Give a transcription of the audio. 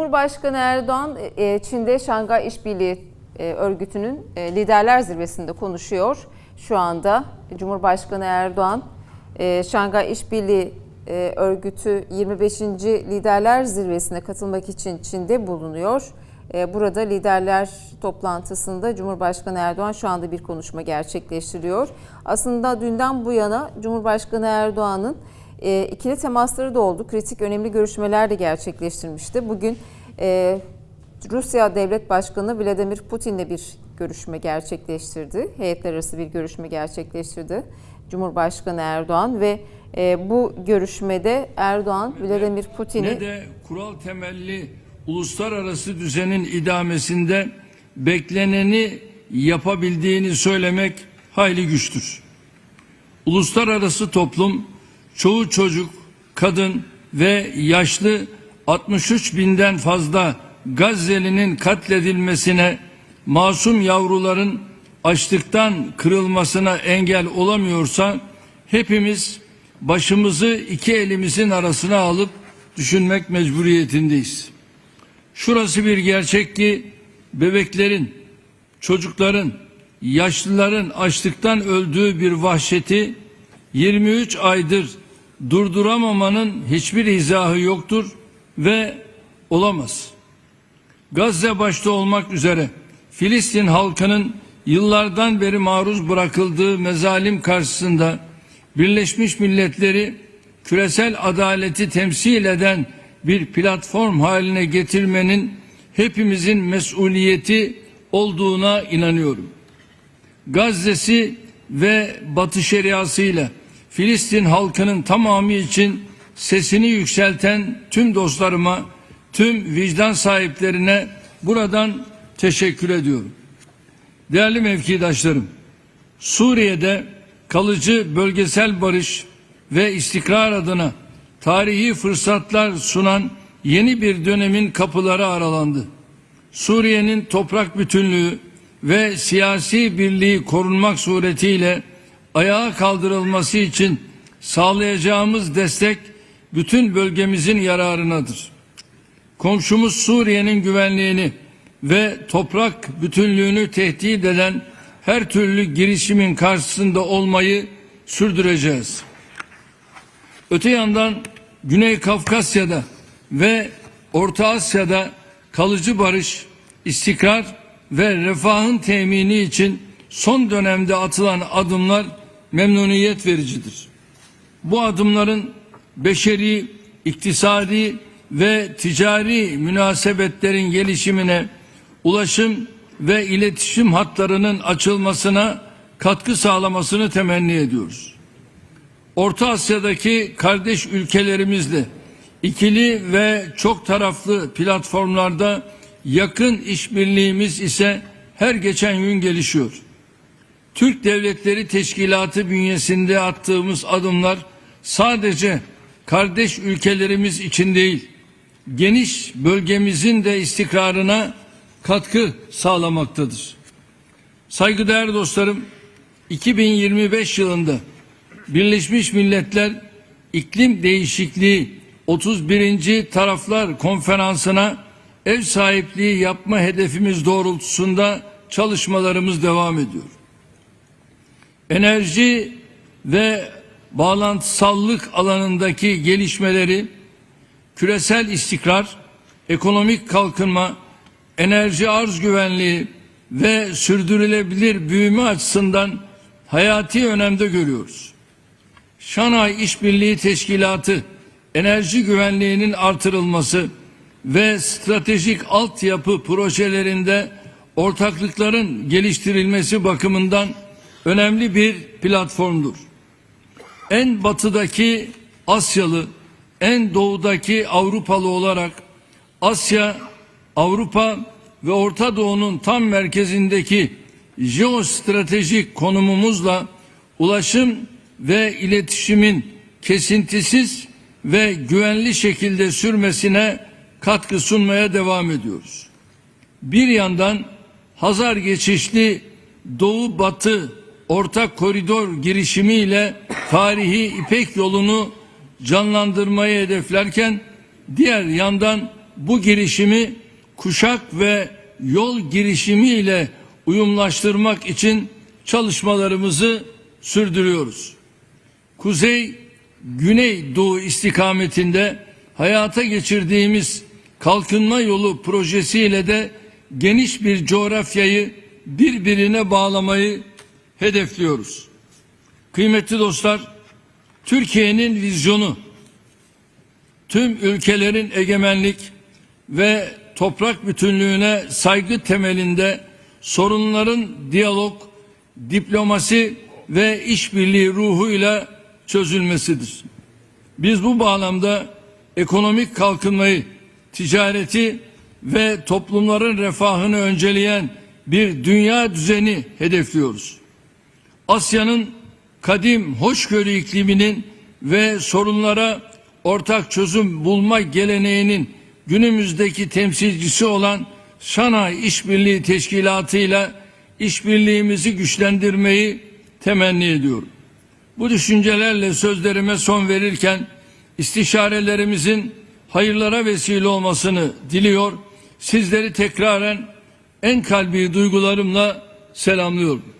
Cumhurbaşkanı Erdoğan e, Çin'de Şangay İşbirliği e, Örgütü'nün e, liderler zirvesinde konuşuyor. Şu anda Cumhurbaşkanı Erdoğan Şangay İşbirliği Örgütü 25. Liderler Zirvesi'ne katılmak için Çin'de bulunuyor. Burada liderler toplantısında Cumhurbaşkanı Erdoğan şu anda bir konuşma gerçekleştiriyor. Aslında dünden bu yana Cumhurbaşkanı Erdoğan'ın e, ikili temasları da oldu. Kritik önemli görüşmeler de gerçekleştirmişti. Bugün e, Rusya Devlet Başkanı Vladimir Putin'le bir görüşme gerçekleştirdi. Heyetler arası bir görüşme gerçekleştirdi. Cumhurbaşkanı Erdoğan ve e, bu görüşmede Erdoğan Vladimir Putin'i ne de kural temelli uluslararası düzenin idamesinde bekleneni yapabildiğini söylemek hayli güçtür. Uluslararası toplum çoğu çocuk, kadın ve yaşlı 63 binden fazla Gazze'linin katledilmesine, masum yavruların açlıktan kırılmasına engel olamıyorsa hepimiz başımızı iki elimizin arasına alıp düşünmek mecburiyetindeyiz. Şurası bir gerçek ki bebeklerin, çocukların, yaşlıların açlıktan öldüğü bir vahşeti 23 aydır durduramamanın hiçbir izahı yoktur ve olamaz. Gazze başta olmak üzere Filistin halkının yıllardan beri maruz bırakıldığı mezalim karşısında Birleşmiş Milletleri küresel adaleti temsil eden bir platform haline getirmenin hepimizin mesuliyeti olduğuna inanıyorum. Gazze'si ve Batı Şeriası'yla Filistin halkının tamamı için sesini yükselten tüm dostlarıma, tüm vicdan sahiplerine buradan teşekkür ediyorum. Değerli mevkidaşlarım, Suriye'de kalıcı bölgesel barış ve istikrar adına tarihi fırsatlar sunan yeni bir dönemin kapıları aralandı. Suriye'nin toprak bütünlüğü ve siyasi birliği korunmak suretiyle ayağa kaldırılması için sağlayacağımız destek bütün bölgemizin yararınadır. Komşumuz Suriye'nin güvenliğini ve toprak bütünlüğünü tehdit eden her türlü girişimin karşısında olmayı sürdüreceğiz. Öte yandan Güney Kafkasya'da ve Orta Asya'da kalıcı barış, istikrar ve refahın temini için son dönemde atılan adımlar memnuniyet vericidir. Bu adımların beşeri, iktisadi ve ticari münasebetlerin gelişimine, ulaşım ve iletişim hatlarının açılmasına katkı sağlamasını temenni ediyoruz. Orta Asya'daki kardeş ülkelerimizle ikili ve çok taraflı platformlarda yakın işbirliğimiz ise her geçen gün gelişiyor. Türk Devletleri Teşkilatı bünyesinde attığımız adımlar sadece kardeş ülkelerimiz için değil, geniş bölgemizin de istikrarına katkı sağlamaktadır. Saygıdeğer dostlarım, 2025 yılında Birleşmiş Milletler İklim Değişikliği 31. Taraflar Konferansı'na ev sahipliği yapma hedefimiz doğrultusunda çalışmalarımız devam ediyor. Enerji ve bağlantısallık alanındaki gelişmeleri küresel istikrar, ekonomik kalkınma, enerji arz güvenliği ve sürdürülebilir büyüme açısından hayati önemde görüyoruz. Şanay İşbirliği Teşkilatı enerji güvenliğinin artırılması ve stratejik altyapı projelerinde ortaklıkların geliştirilmesi bakımından önemli bir platformdur. En batıdaki Asyalı, en doğudaki Avrupalı olarak Asya, Avrupa ve Orta Doğu'nun tam merkezindeki jeostratejik konumumuzla ulaşım ve iletişimin kesintisiz ve güvenli şekilde sürmesine katkı sunmaya devam ediyoruz. Bir yandan Hazar geçişli Doğu Batı ortak koridor girişimiyle tarihi İpek yolunu canlandırmayı hedeflerken diğer yandan bu girişimi kuşak ve yol girişimi ile uyumlaştırmak için çalışmalarımızı sürdürüyoruz. Kuzey Güney Doğu istikametinde hayata geçirdiğimiz kalkınma yolu projesiyle de geniş bir coğrafyayı birbirine bağlamayı hedefliyoruz. Kıymetli dostlar, Türkiye'nin vizyonu tüm ülkelerin egemenlik ve toprak bütünlüğüne saygı temelinde sorunların diyalog, diplomasi ve işbirliği ruhuyla çözülmesidir. Biz bu bağlamda ekonomik kalkınmayı, ticareti ve toplumların refahını önceleyen bir dünya düzeni hedefliyoruz. Asya'nın kadim hoşgörü ikliminin ve sorunlara ortak çözüm bulma geleneğinin günümüzdeki temsilcisi olan Şanghay İşbirliği Teşkilatı ile işbirliğimizi güçlendirmeyi temenni ediyorum. Bu düşüncelerle sözlerime son verirken istişarelerimizin hayırlara vesile olmasını diliyor. Sizleri tekraren en kalbi duygularımla selamlıyorum.